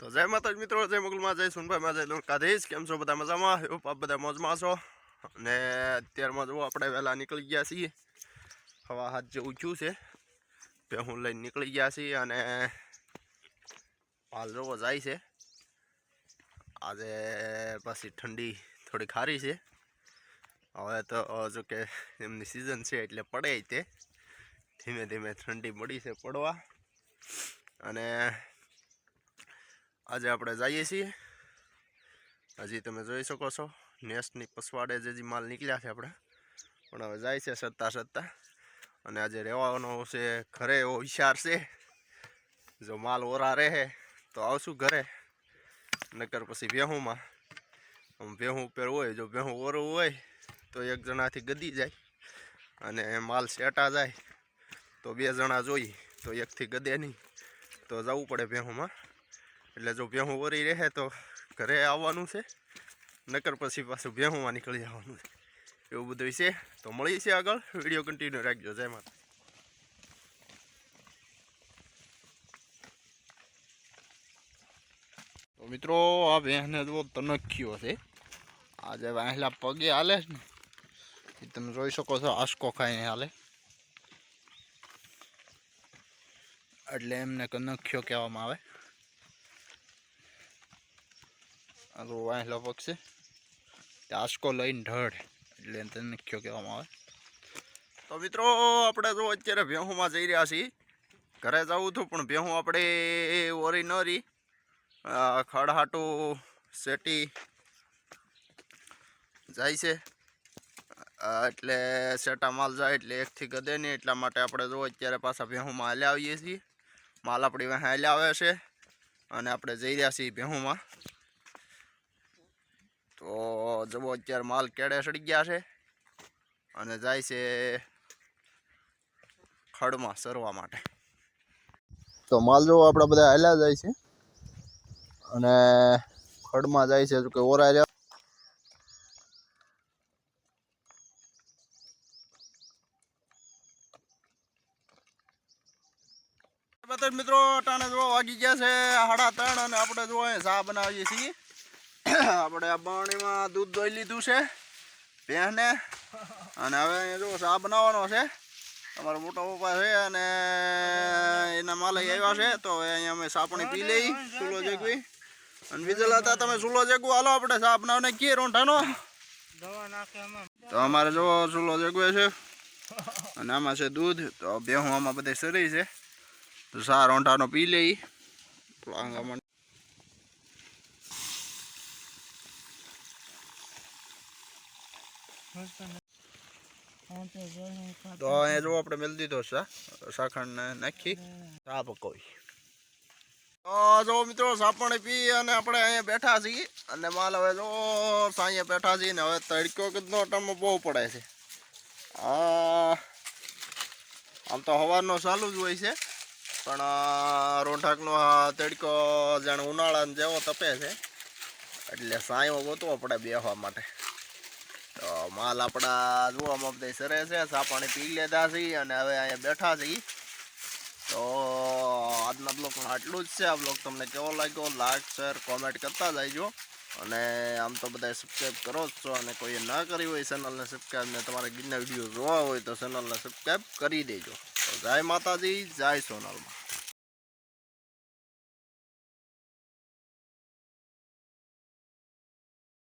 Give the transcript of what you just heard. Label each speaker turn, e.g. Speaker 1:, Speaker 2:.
Speaker 1: તો જય માતાજી મિત્રો, જય મગલમાં, જય સુનભાઈમાં જય દ્વારકાધીશ. કેમ છો બધા મજામાં? એવું આપ બધા મોજમાં છો. અને અત્યારમાં જુઓ, આપણે વહેલા નીકળી ગયા છીએ. હવા હાથ જેવું થયું છે. હું લઈને નીકળી ગયા છીએ અને હાલ જવો જાય છે. આજે પાછી ઠંડી થોડી ખારી છે. હવે તો જો કે એમની સિઝન છે એટલે પડે તે. ધીમે ધીમે ઠંડી મળી છે પડવા. અને આજે આપણે જઈએ છીએ. હજી તમે જોઈ શકો છો નેસની પસવાડે જે માલ નીકળ્યા છે આપણે. પણ હવે જાય છે સત્તા સત્તા. અને આજે રહેવાનો છે ઘરે એવો વિચાર છે, જો માલ ઓરા રહે તો આવશું ઘરે. નકર પછી ભેહુંમાં આમ ભેહું ઉપર હોય, જો ભેહું ઓરું હોય, તો એક જણાથી ગદી જાય. અને માલ સેટા જાય, તો બે જણા જોઈ તો એકથી ગદે નહીં. તો જવું પડે ભેહુંમાં એટલે જો ભેહું ઓરી રહે તો ઘરે આવવાનું છે. નકર પછી પાછું ભેહુંમાં નીકળી જવાનું છે. એવું બધું છે. તો મળીએ છીએ આગળ. વીડિયો કન્ટિન્યુ રાખજો. જય માતા તો મિત્રો, આ ભેંસને જો તનખ્યો છે. આજે વહેલા પગે હાલે ને, એ તમે જોઈ શકો છો આસકો ખાઈને હાલે. એટલે એમને કનખ્યો કહેવામાં આવે આ તો વાહેલો પગ છે આસકો લઈને ઢળ. એટલે એને તનખ્યો કહેવામાં આવે. તો મિત્રો, આપણે જો અત્યારે ભેહુંમાં જઈ રહ્યા છીએ. ઘરે જવું હતું પણ ભેહું આપણે ઓરી ન રહી આ ખડહાટું શેટી જાય છે. એટલે સેટા માલ જાય એટલે એકથી ગદે નહીં, એટલા માટે આપણે જો અત્યારે પાછા ભેહુંમાં હાલ્યા આવીએ છીએ. માલ આપણી વાંહે હાલ્યા આવે છે. અને આપણે જઈ રહ્યા છીએ ભેહુંમાં. તો જવો અત્યારે માલ કેળે સડી ગયા છે. અને જાય છે ખડમાં સરવા માટે. તો માલ જો આપણા બધા હાલ્યા જાય છે. અને ખડમાં જાય છે જો કે ઓરા મિત્રો ટાણે જો વાગી ગયા છે સાડા ત્રણ અને આપણે જો સા ચા બનાવીએ છીએ. આપણે આ બાણીમાં દૂધ દોઈ લીધું છે, ભેંસને. અને હવે અહીંયા જો ચા બનાવવાનો છે. અમારો મોટો પપ્પા છે અને એના માલય આવ્યા છે, તો હવે અહીંયા અમે સાપણી પી લઈ, ચૂલો જેગવી. અને બીજેલા હતા, તમે ચૂલો જેગવું. હાલો, આપણે ચા બનાવને કીએ રોંઠાનો તો અમારે જો ચૂલો જેગવે છે. અને આમાં છે દૂધ, તો બેહું આમાં બધે સરી છે. તો સા રોંઠાનો પી લઈ. આંગામાં તો અહીંયા જો આપણે મેળ દીધો છે સાખણ નાખી. ચા પકવી તો જો મિત્રો સાપણ પી અને આપણે અહીંયા બેઠા છીએ. અને માલ હવે જો સાંજે બેઠા છીએ ને હવે તડકો કદનો ટાઈમ બહુ પડે છે. આ આમ તો સવારનો ચાલુ જ હોય છે પણ રોંઠાકનો તડકો જાણે ઉનાળા જેવો તપે છે. એટલે સાંયો ગોતવો પડે બેહવા માટે. તો માલ આપણા જોવામાં બધા સરે છે સાપાણી પી લેતા છીએ અને હવે અહીંયા બેઠા છીએ તો આજના બ્લોગમાં આટલું જ છે. આ બ્લોગ તમને કેવો લાગ્યો લાઈક, શેર કોમેન્ટ કરતા જઈજો અને આમ તો બધા સબસ્ક્રાઈબ કરો જ છો અને કોઈએ ના કરી હોય ચેનલને સબસ્ક્રાઈબ ને તમારે ગીરના વીડિયો જોવા હોય તો ચેનલને સબસ્ક્રાઈબ કરી દેજો. તો જય માતાજી, જય સોનલમાં.